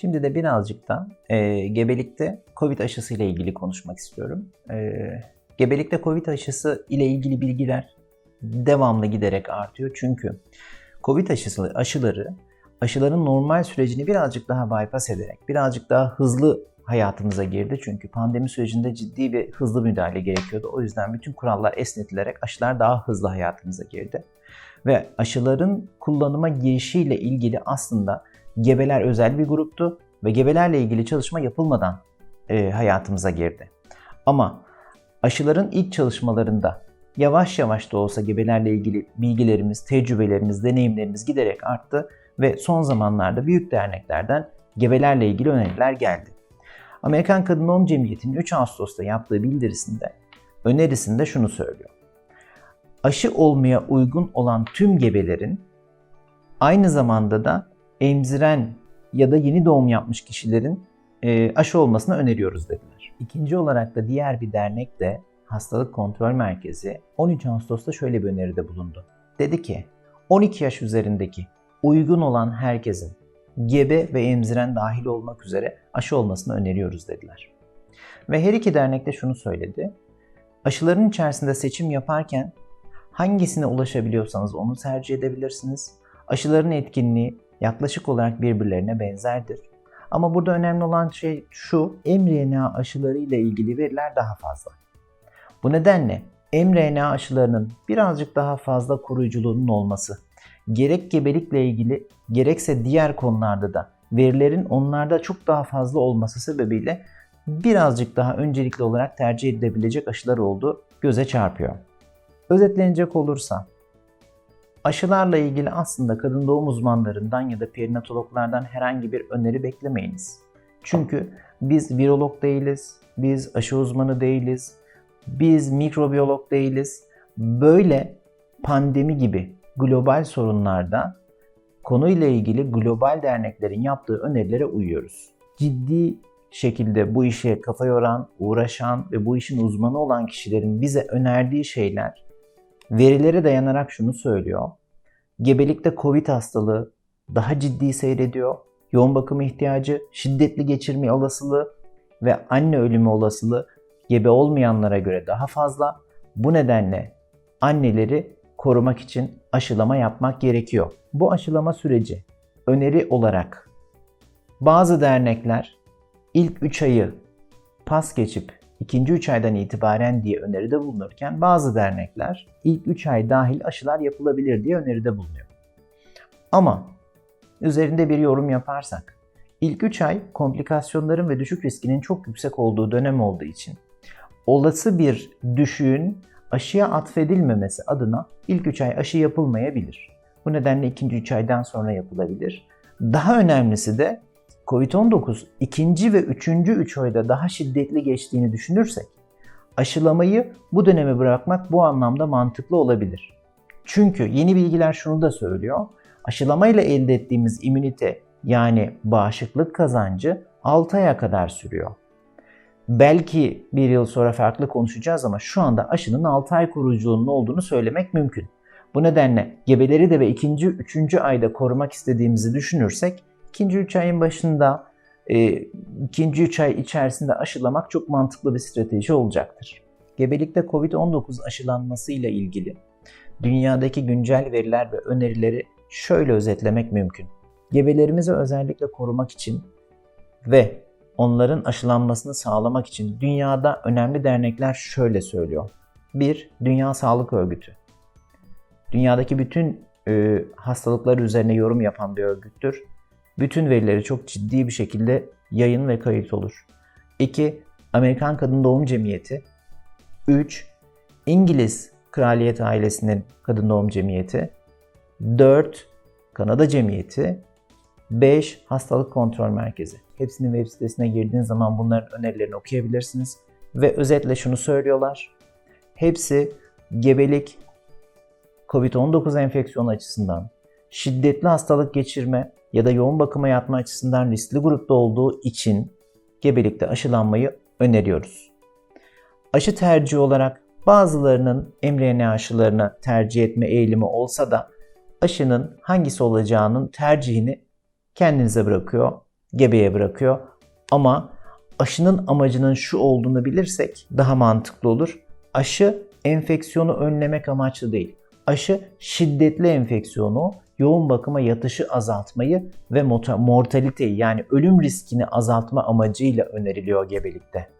Şimdi de birazcık da e, gebelikte COVID aşısı ile ilgili konuşmak istiyorum. E, gebelikte COVID aşısı ile ilgili bilgiler devamlı giderek artıyor. Çünkü COVID aşısı, aşıları aşıların normal sürecini birazcık daha bypass ederek, birazcık daha hızlı hayatımıza girdi. Çünkü pandemi sürecinde ciddi ve hızlı müdahale gerekiyordu. O yüzden bütün kurallar esnetilerek aşılar daha hızlı hayatımıza girdi. Ve aşıların kullanıma girişiyle ilgili aslında gebeler özel bir gruptu ve gebelerle ilgili çalışma yapılmadan e, hayatımıza girdi. Ama aşıların ilk çalışmalarında yavaş yavaş da olsa gebelerle ilgili bilgilerimiz, tecrübelerimiz, deneyimlerimiz giderek arttı ve son zamanlarda büyük derneklerden gebelerle ilgili öneriler geldi. Amerikan Kadın Doğum Cemiyeti'nin 3 Ağustos'ta yaptığı bildirisinde önerisinde şunu söylüyor. Aşı olmaya uygun olan tüm gebelerin aynı zamanda da emziren ya da yeni doğum yapmış kişilerin e, aşı olmasını öneriyoruz dediler. İkinci olarak da diğer bir dernek de Hastalık Kontrol Merkezi 13 Ağustos'ta şöyle bir öneride bulundu. Dedi ki 12 yaş üzerindeki uygun olan herkesin gebe ve emziren dahil olmak üzere aşı olmasını öneriyoruz dediler. Ve her iki dernek de şunu söyledi. Aşıların içerisinde seçim yaparken hangisine ulaşabiliyorsanız onu tercih edebilirsiniz. Aşıların etkinliği yaklaşık olarak birbirlerine benzerdir. Ama burada önemli olan şey şu, mRNA aşıları ile ilgili veriler daha fazla. Bu nedenle mRNA aşılarının birazcık daha fazla koruyuculuğunun olması, gerek gebelikle ilgili gerekse diğer konularda da verilerin onlarda çok daha fazla olması sebebiyle birazcık daha öncelikli olarak tercih edilebilecek aşılar olduğu göze çarpıyor. Özetlenecek olursa Aşılarla ilgili aslında kadın doğum uzmanlarından ya da perinatologlardan herhangi bir öneri beklemeyiniz. Çünkü biz virolog değiliz, biz aşı uzmanı değiliz, biz mikrobiyolog değiliz. Böyle pandemi gibi global sorunlarda konuyla ilgili global derneklerin yaptığı önerilere uyuyoruz. Ciddi şekilde bu işe kafa yoran, uğraşan ve bu işin uzmanı olan kişilerin bize önerdiği şeyler verilere dayanarak şunu söylüyor. Gebelikte COVID hastalığı daha ciddi seyrediyor. Yoğun bakım ihtiyacı, şiddetli geçirme olasılığı ve anne ölümü olasılığı gebe olmayanlara göre daha fazla. Bu nedenle anneleri korumak için aşılama yapmak gerekiyor. Bu aşılama süreci öneri olarak bazı dernekler ilk 3 ayı pas geçip ikinci 3 aydan itibaren diye öneride bulunurken bazı dernekler ilk 3 ay dahil aşılar yapılabilir diye öneride bulunuyor. Ama üzerinde bir yorum yaparsak ilk 3 ay komplikasyonların ve düşük riskinin çok yüksek olduğu dönem olduğu için olası bir düşüğün aşıya atfedilmemesi adına ilk 3 ay aşı yapılmayabilir. Bu nedenle ikinci 3 aydan sonra yapılabilir. Daha önemlisi de Covid-19 ikinci ve üçüncü 3 ayda daha şiddetli geçtiğini düşünürsek aşılamayı bu döneme bırakmak bu anlamda mantıklı olabilir. Çünkü yeni bilgiler şunu da söylüyor. Aşılamayla elde ettiğimiz immünite yani bağışıklık kazancı 6 aya kadar sürüyor. Belki bir yıl sonra farklı konuşacağız ama şu anda aşının 6 ay koruyuculuğunun olduğunu söylemek mümkün. Bu nedenle gebeleri de ve ikinci, üçüncü ayda korumak istediğimizi düşünürsek ikinci üç ayın başında e, ikinci üç ay içerisinde aşılamak çok mantıklı bir strateji olacaktır. Gebelikte COVID-19 aşılanması ile ilgili dünyadaki güncel veriler ve önerileri şöyle özetlemek mümkün. Gebelerimizi özellikle korumak için ve onların aşılanmasını sağlamak için dünyada önemli dernekler şöyle söylüyor. 1. Dünya Sağlık Örgütü. Dünyadaki bütün e, hastalıklar üzerine yorum yapan bir örgüttür. Bütün verileri çok ciddi bir şekilde yayın ve kayıt olur. 2. Amerikan Kadın Doğum Cemiyeti. 3. İngiliz Kraliyet ailesinin Kadın Doğum Cemiyeti. 4. Kanada Cemiyeti. 5. Hastalık Kontrol Merkezi. Hepsinin web sitesine girdiğiniz zaman bunların önerilerini okuyabilirsiniz. Ve özetle şunu söylüyorlar. Hepsi gebelik, COVID-19 enfeksiyonu açısından, şiddetli hastalık geçirme ya da yoğun bakıma yatma açısından riskli grupta olduğu için gebelikte aşılanmayı öneriyoruz. Aşı tercihi olarak bazılarının mRNA aşılarını tercih etme eğilimi olsa da aşının hangisi olacağının tercihini kendinize bırakıyor gebeye bırakıyor. Ama aşının amacının şu olduğunu bilirsek daha mantıklı olur. Aşı enfeksiyonu önlemek amaçlı değil. Aşı şiddetli enfeksiyonu, yoğun bakıma yatışı azaltmayı ve mortaliteyi yani ölüm riskini azaltma amacıyla öneriliyor gebelikte.